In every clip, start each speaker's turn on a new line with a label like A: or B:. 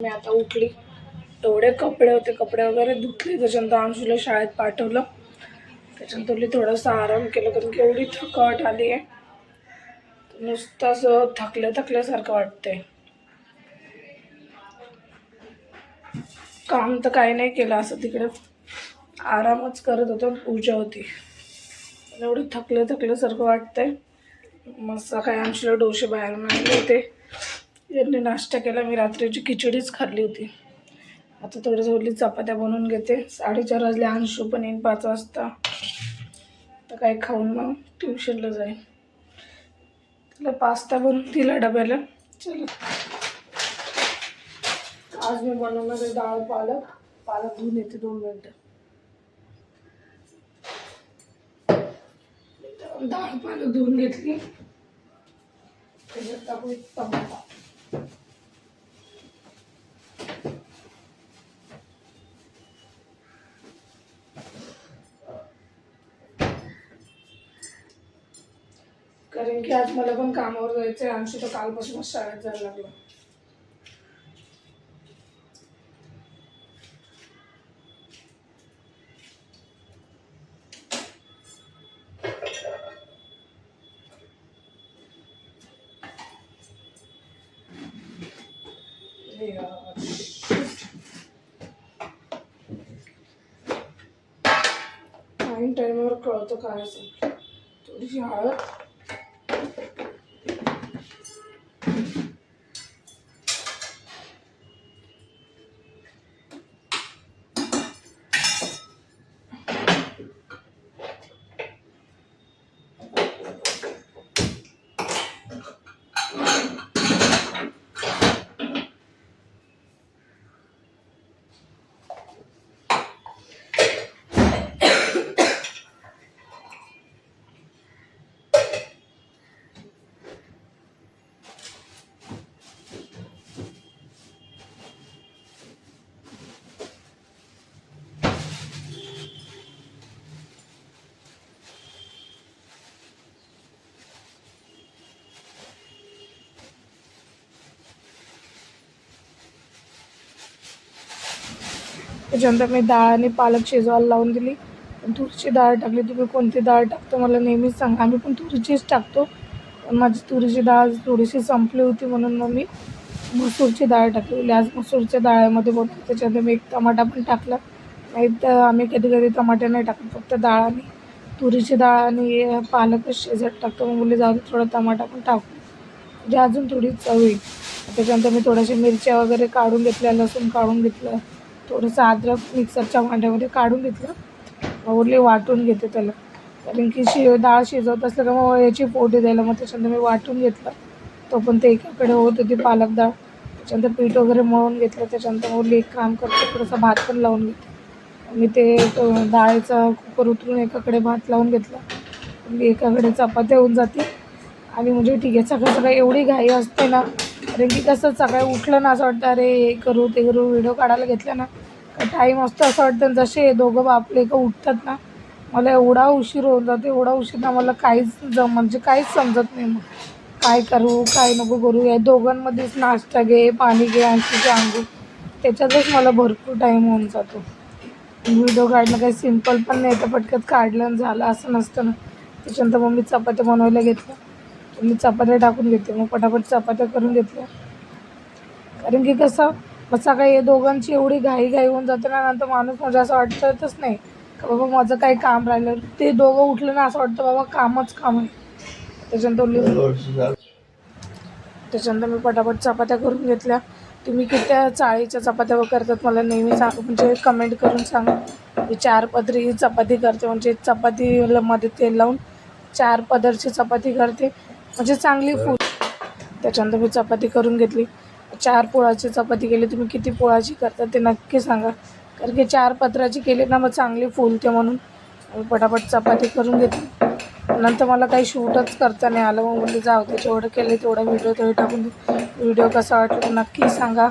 A: मी आता उठली. एवढे कपडे होते कपडे वगैरे धुतले त्याच्यानंतर अंशूला शाळेत पाठवलं. त्याच्यानंतर मी थोडासा आराम केला कारण की एवढी थकावट आली आहे. नुसतं असं थकल्या थकल्यासारखं वाटतंय. काम तर काही नाही केलं असं तिकडे. आरामच करत होतो पूजा होती. एवढं थकले थकल्यासारखं वाटतंय. मस्त काही अंशूला डोसे बाहेर आणले होते. यांनी नाश्ता केला. मी रात्रीची खिचडीच खाल्ली होती. आता थोडी थोडी चपात्या बनवून घेते. साडेचार वाजले. अंशू पण येईन पाच वाजता. तर काही खाऊन मग ट्युशनला जाईन. तिला पास्ता बनवून दिला डब्याला. चला. आज मी बनवणार आहे डाळ पालक. पालक धुवून येते दोन मिनटं. डाळ पालक धुवून घेतली. त्याच्यात टाकू टमाटा कारण की आज मला पण कामावर जायचं आहे अंशू तर कालपासूनच शाळेत जायला लागलं. अरे टाईम टाईमवर कळतं काय असेल. थोडीशी हळद. त्याच्यानंतर मी डाळ आणि पालक शिजवायला लावून दिली. तुरीची डाळ टाकली. तुम्ही कोणती डाळ टाकतो मला नेहमीच सांगा. आम्ही पण तुरीचीच टाकतो. माझी तुरीची डाळ थोडीशी संपली होती म्हणून मग मी मसूरची डाळ टाकलेली. आज मसूरच्या डाळ्यामध्ये बोलतो त्याच्यानंतर मी एक टमाटा पण टाकला. नाही तर आम्ही कधी कधी टमाटे नाही टाकत. फक्त डाळ आणि तुरीची डाळ आणि पालकच शिजत टाकतो. मग मुली जाऊ थोडा टमाटा पण टाकू. म्हणजे अजून थोडी चव येईल. त्याच्यानंतर मी थोड्याशा मिरच्या वगैरे काढून घेतल्या लसूण काढून घेतलं. थोडंसं अद्रक मिक्सरच्या भांड्यामध्ये काढून घेतलं. उरली वाटून घेते त्याला. कारण की शि डाळ शिजवत असलं का मग याची पोटी द्यायला मग त्याच्यानंतर मी वाटून घेतलं. तो पण ते एकाकडे होत होती पालक डाळ. त्याच्यानंतर पीठ वगैरे मळून घेतलं. त्याच्यानंतर उरली एक काम करते थोडंसं भात पण लावून घेते. मी ते तो डाळीचा कुकर उतरून एकाकडे भात लावून घेतला. मी एकाकडे चपात्या होऊन जाते आणि म्हणजे ठीक आहे सकाळ सगळं एवढी घाई असते ना. कारण की कसं सकाळी उठलं ना असं वाटतं अरे हे करू ते करू व्हिडिओ काढायला घेतला ना. टाईम असतो असं वाटतं जसे दोघं बापले का उठतात ना मला एवढा उशीर होऊन जातो एवढा उशीर ना मला काहीच जम म्हणजे काहीच समजत नाही मग. काय करू काय नको करू या दोघांमध्येच नाश्ता घे पाणी घे आणखीचे अंगू त्याच्यातच मला भरपूर टाईम होऊन जातो. व्हिडिओ काढणं काही सिंपल पण नाही तर पटकन काढलं आणि झालं असं नसतं ना. त्याच्यानंतर मग मी चपात्या बनवायला घेतल्या. तर मी चपात्या टाकून घेते मग पटापट चपात्या करून घेतल्या. कारण की कसं मग सकाळी हे दोघांची एवढी घाई घाई होऊन जाते ना नंतर माणूस म्हणजे असं वाटतच नाही. का बाबा माझं काही काम राहिलं. ते दोघं उठलं ना असं वाटतं बाबा कामच काम आहे. त्याच्यानंतर त्याच्यानंतर मी पटापट चपात्या करून घेतल्या. तुम्ही किती चाळीच्या चपात्या करतात मला नेहमी सांग म्हणजे कमेंट करून सांगा. मी चार पदरी चपाती करते. म्हणजे चपातीला मध्ये तेल लावून चार पदरची चपाती करते. म्हणजे चांगली फूल त्याच्यानंतर मी चपाती करून घेतली. चार पोळाची चपाती केली तुम्ही किती पोळाची करता ते नक्की सांगा. कारण की चार पत्राची केली ना मग चांगली फुलते म्हणून. पटापट चपाती करून घेतली. नंतर मला काही शूटच करता नाही आलं मग म्हणजे जाऊ जेवढं केलं तेवढा व्हिडिओ तेवढं टाकून व्हिडिओ कसा वाटला नक्की सांगा.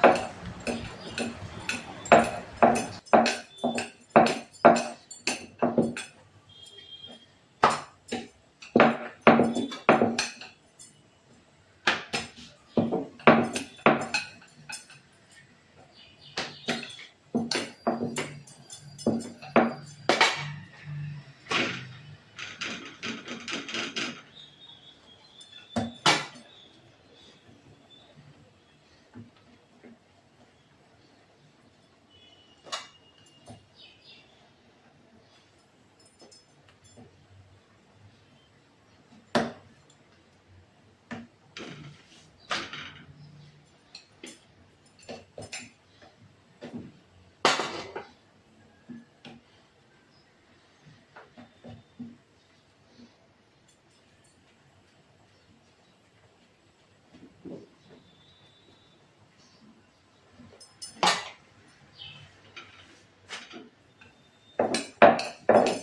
A: Thank you.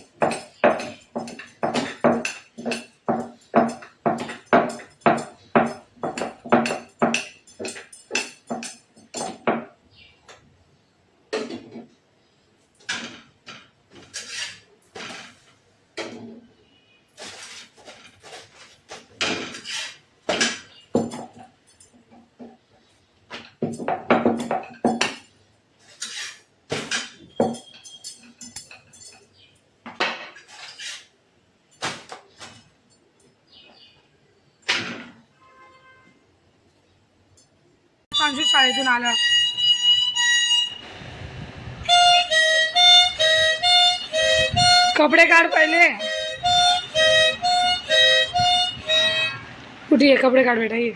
A: सांजू शाळेतून आला। कपडे काढ पहिले। कुठे कपडे काढ बेटा ये।